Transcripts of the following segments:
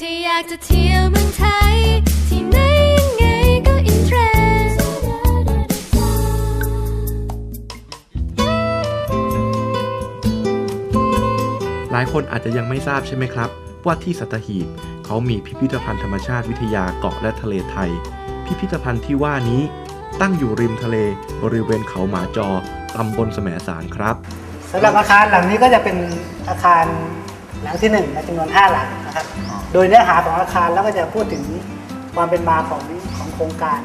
ที่อยากจะเที่ยวเมืองไทย ที่ไหนยังไงก็อินเทรนด์หลายคนอาจจะยังไม่ทราบใช่ไหมครับ ว่าที่สัตหีบเขามีพิพิธภัณฑ์ธรรมชาติวิทยาเกาะและทะเลไทย พิพิธภัณฑ์ที่ว่านี้ตั้งอยู่ริมทะเลบริเวณเขาหมาจอตำบลแสมสารครับสำหรับอาคารหลังนี้ก็จะเป็นอาคาร หลังที่หนึ่งในจำนวน 5 หลังนะครับ โดยเนื้อหาของอาคารแล้วก็จะพูดถึงความเป็นมาของของโครงการ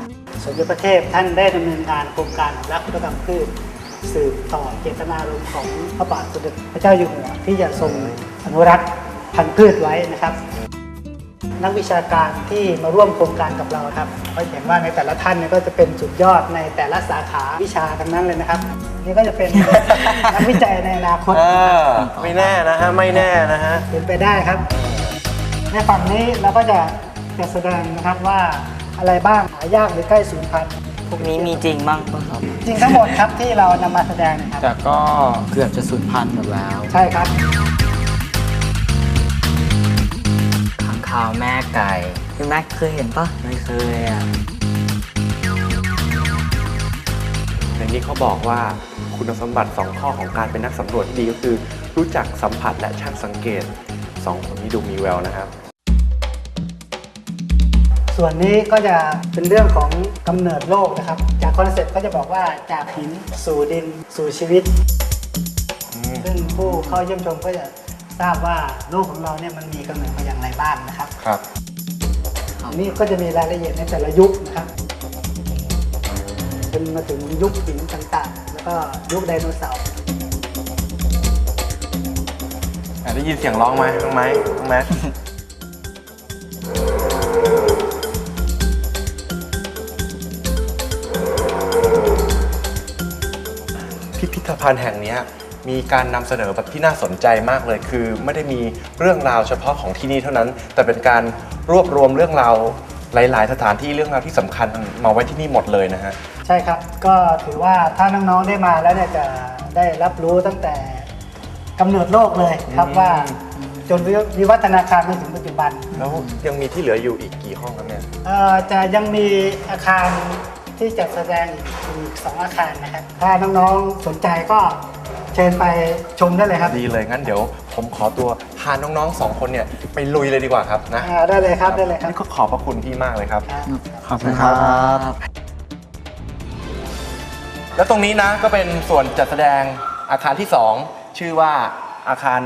สมเด็จพระเทพท่านได้ดำเนินงานโครงการรักพุทธกรรมพืชสืบต่อเจตนารมณ์ของพระบาทสมเด็จพระเจ้าอยู่หัวที่จะทรงอนุรักษ์พันธุ์พืชไว้นะครับ นักวิชาการที่มาร่วมโครงการกับเราครับก็เห็นว่าในแต่ละท่านเนี่ยก็จะเป็นสุดยอดในแต่ละสาขาวิชาทั้งนั้นเลยนะครับ นี่ก็จะเป็น นักวิจัยในอนาคตเออไม่แน่นะฮะ ไม่แน่นะฮะ เป็นไปได้ครับ ในฝั่งนี้เราก็จะจะแสดงนะครับว่าอะไรบ้างหายากหรือใกล้สูญพันธุ์พวกนี้มีจริงบ้างปะครับ จริงทั้งหมดครับที่เรานำมาแสดงนะครับแต่ก็เกือบจะสูญพันธุ์หมดแล้ว ใช่ครับ ข้างคาวแม่ไก่พี่แม็กเคยเห็นปะไม่เคยอะในนี้เขาบอกว่าคุณสมบัติ 2 ข้อของการเป็นนักสำรวจที่ดีก็คือ รู้จักสัมผัสและช่างสังเกต 2 คนนี้ดูมีแววนะครับ ส่วนนี้ก็จะเป็นเรื่องของกำเนิดโลกนะครับ จากคอนเซ็ปต์ก็จะบอกว่าจากหินสู่ดินสู่ชีวิต ซึ่งผู้เข้าเยี่ยมชมก็จะ ทราบว่าโลกของเราเนี่ยมันมีกำเนิดมาอย่างไรบ้างนะครับครับ อันนี้ก็จะมีรายละเอียดในแต่ละยุคนะครับจนมาถึงยุคหินต่างๆ แล้วก็ยุคไดโนเสาร์ได้ยินเสียงร้องไหมน้องไม้น้องแม็กพิพิธภัณฑ์แห่งเนี้ย มีการนำเสนอแบบที่น่าสนใจมากเลย คือไม่ได้มีเรื่องราวเฉพาะของที่นี่เท่านั้น แต่เป็นการรวบรวมเรื่องราวหลาย ๆ สถานที่เรื่องราวที่สำคัญมาไว้ที่นี่หมดเลยนะฮะ ใช่ครับ ก็ถือว่าถ้าน้องๆได้มาแล้วเนี่ยจะได้รับรู้ตั้งแต่กำเนิดโลกเลยครับอืม ว่าจนวิวัฒนาการมาถึงปัจจุบัน แล้วยังมีที่เหลืออยู่อีกกี่ห้องครับเนี่ยเอ่อจะยังมีอาคารที่จัดแสดงอีกอีกสองอาคารนะครับ ถ้าน้องๆสนใจก็ เชิญไปชมได้เลยครับดีเลยงั้นเดี๋ยว ผมขอตัวพาน้องๆสองคนเนี่ยไปลุยเลยดีกว่าครับนะอ่าได้เลยครับได้เลยครับนี่ก็ขอบพระคุณพี่มากเลยครับครับขอบคุณครับ แล้วตรงนี้นะก็เป็นส่วนจัดแสดงอาคารที่ 2 ชื่อว่าอาคาร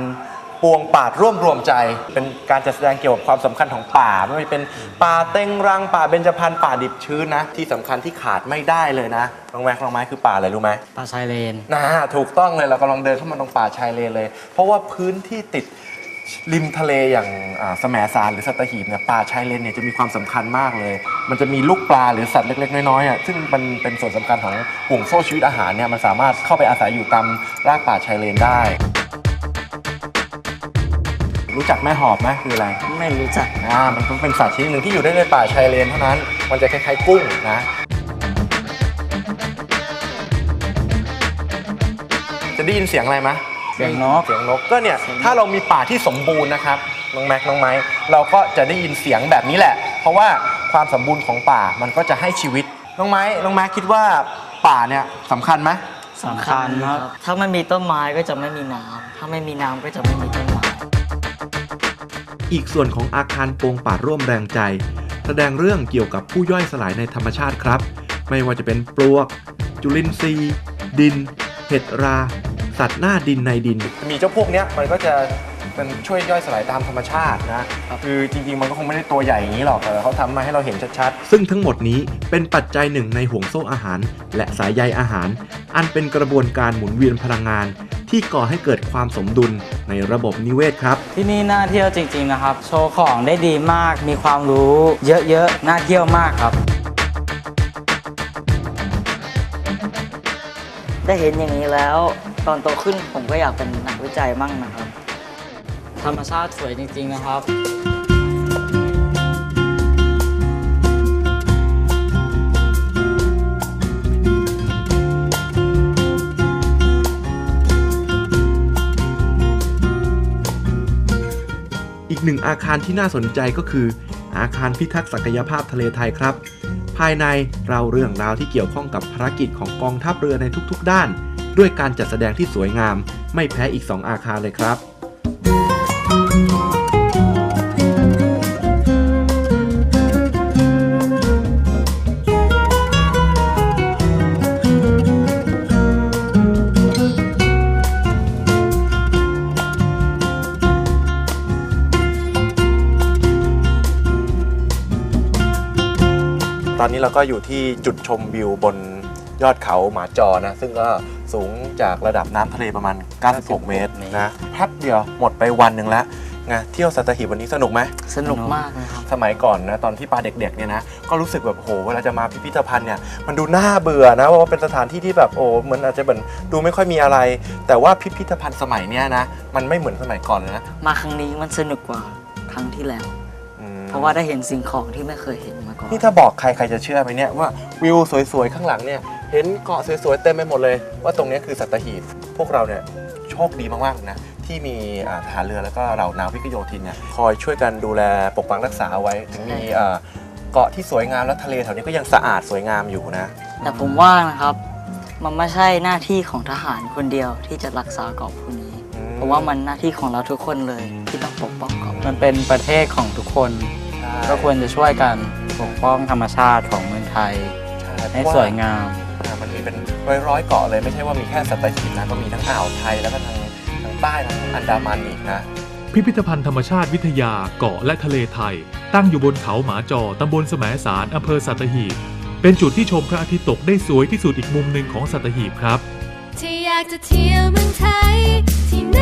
ปวงป่าดร่วมรวมใจ เป็นการจัดแสดงเกี่ยวกับความสำคัญของป่า ไม่ว่าจะเป็นป่าเต็งรังป่าเบญจพรรณป่าดิบชื้นนะ ที่สำคัญที่ขาดไม่ได้เลยนะน้องแม็กน้องไม้คือป่าอะไรรู้ไหมปลาชายเลนนะถูกต้องเลยเรากำลังเดินเข้ามาตรงป่าชายเลนเลย เพราะว่าพื้นที่ติดริมทะเลอย่างอ่าแสมสารหรือสัตหีบเนี่ยป่าชายเลนเนี่ยจะมีความสำคัญมากเลย มันจะมีลูกปลาหรือสัตว์เล็ก ๆ น้อยๆอะซึ่งมันเป็นส่วนสำคัญของห่วงโซ่ชีวิตอาหารเนี่ยมันสามารถเข้าไปอาศัยอยู่ตามรากป่าชายเลนได้ รู้จักแม่หอบไหมคืออะไร ไม่รู้จัก อ่า มันเป็นสัตว์ชนิดหนึ่งที่อยู่ได้ในป่าชายเลนเท่านั้น มันจะคล้ายๆกุ้งนะ จะได้ยินเสียงอะไรไหมเสียงนก เสียงนก ก็เนี่ย ถ้าเรามีป่าที่สมบูรณ์นะครับ น้องแม็ก น้องไม้ เราก็จะได้ยินเสียงแบบนี้แหละ เพราะว่าความสมบูรณ์ของป่ามันก็จะให้ชีวิต น้องไม้ น้องแม็กคิดว่าป่าเนี่ยสำคัญไหมสำคัญครับ ถ้าไม่มีต้นไม้ก็จะไม่มีน้ำถ้าไม่มีน้ำก็จะไม่มีต้นไม้ อีกส่วนของอาคารโปงป่าร่วมแรงใจ แสดงเรื่องเกี่ยวกับผู้ย่อยสลายในธรรมชาติครับ ไม่ว่าจะเป็นปลวก จุลินทรีย์ ดิน เห็ดรา สัตว์หน้าดินในดิน มีเจ้าพวกเนี้ยมันก็จะมันช่วยย่อยสลายตามธรรมชาตินะ คือจริงๆ มันก็คงไม่ได้ตัวใหญ่อย่างนี้หรอกแต่เขาทำมาให้เราเห็นชัดซึ่งทั้งหมดนี้เป็นปัจจัยหนึ่งในห่วงโซ่อาหาร และสายใยอาหาร อันเป็นกระบวนการหมุนเวียนพลังงาน ที่ก่อให้เกิดความสมดุล ในระบบนิเวศครับ ที่นี่น่าเที่ยวจริง ๆนะครับ โชว์ของได้ดีมาก มีความรู้เยอะๆ น่าเที่ยวมากครับ ได้เห็นอย่างนี้แล้ว ตอนโตขึ้นผมก็อยากเป็นนักวิจัยมั่งนะครับ ธรรมชาติสวยจริง ๆ นะครับ หนึ่งอาคารที่น่าสนใจก็คือ อาคารพิทักษ์ศักยภาพทะเลไทยครับ ภายในเราเรื่องราวที่เกี่ยวข้องกับภารกิจของกองทัพเรือในทุกๆ ด้าน ด้วยการจัดแสดงที่สวยงาม ไม่แพ้อีก 2 อาคารเลยครับ ตอนนี้เราก็อยู่ที่จุดชมวิวบนยอดเขาหมาจอนะ ซึ่งก็สูงจากระดับน้ำทะเลประมาณ 96 เมตรนะแป๊บเดียวหมดไปวันหนึ่งแล้วไงเที่ยวสัตหีบวันนี้สนุกไหมสนุกมากเลยครับสมัยก่อนนะตอนที่ปาเด็กๆเนี่ยนะก็รู้สึกแบบโหเวลาจะมาพิพิธภัณฑ์เนี่ยมันดูน่าเบื่อนะเพราะว่าเป็นสถานที่ที่แบบโอ้เหมือนอาจจะเหมือนดูไม่ค่อยมีอะไร แต่ว่าพิพิธภัณฑ์สมัยเนี้ยนะมันไม่เหมือนสมัยก่อนเลยนะมาครั้งนี้มันสนุกกว่าครั้งที่แล้วอืมเพ ราะว่าได้เห็นสิ่งของที่ไม่เคยเห็นมาก่อนนี่ถ้าบอกใครใครจะเชื่อไหมเนี่ยว่าวิวสวยๆข้างหลังเนี่ยเห็นเกาะสวยๆเต็มไปหมดเลย ว่าตรงเนี้ยคือสัตหีบพวกเราเนี่ยโชคดีมากๆนะที่มีอ่าทหารเรือแล้วก็เหล่านาวิกโยธินเนี่ยคอยช่วยกันดูแลปกปักรักษาเอาไว้ถึงมีอ่าเกาะที่สวยงามและทะเลแถวนี้ก็ยังสะอาดสวยงามอยู่นะแต่ผมว่านะครับมันไม่ใช่หน้าที่ของทหารคนเดียวที่จะรักษาเกาะพวกนี้อืมเพราะว่ามันหน้าที่ของเราทุกคนเลยที่ต้องปกป้องเกาะมันเป็นประเทศของทุกคน ก็ควรจะช่วยกันปกป้องธรรมชาติของเมืองไทย ใช่ให้สวยงาม อ่ามันมีเป็นร้อยๆเกาะเลยไม่ใช่ว่ามีแค่สัตหีบนะก็มีทั้งอ่าวไทยแล้วก็ทางทางใต้ทางอันดามันอีกนะพิพิธภัณฑ์ธรรมชาติวิทยาเกาะและทะเลไทย ตั้งอยู่บนเขาหมาจอตำบลแสมสารอำเภอสัตหีบ เป็นจุดที่ชมพระอาทิตย์ตกได้สวยที่สุดอีกมุมหนึ่งของสัตหีบครับ ที่อยากจะเที่ยวเมืองไทย ที่ไหน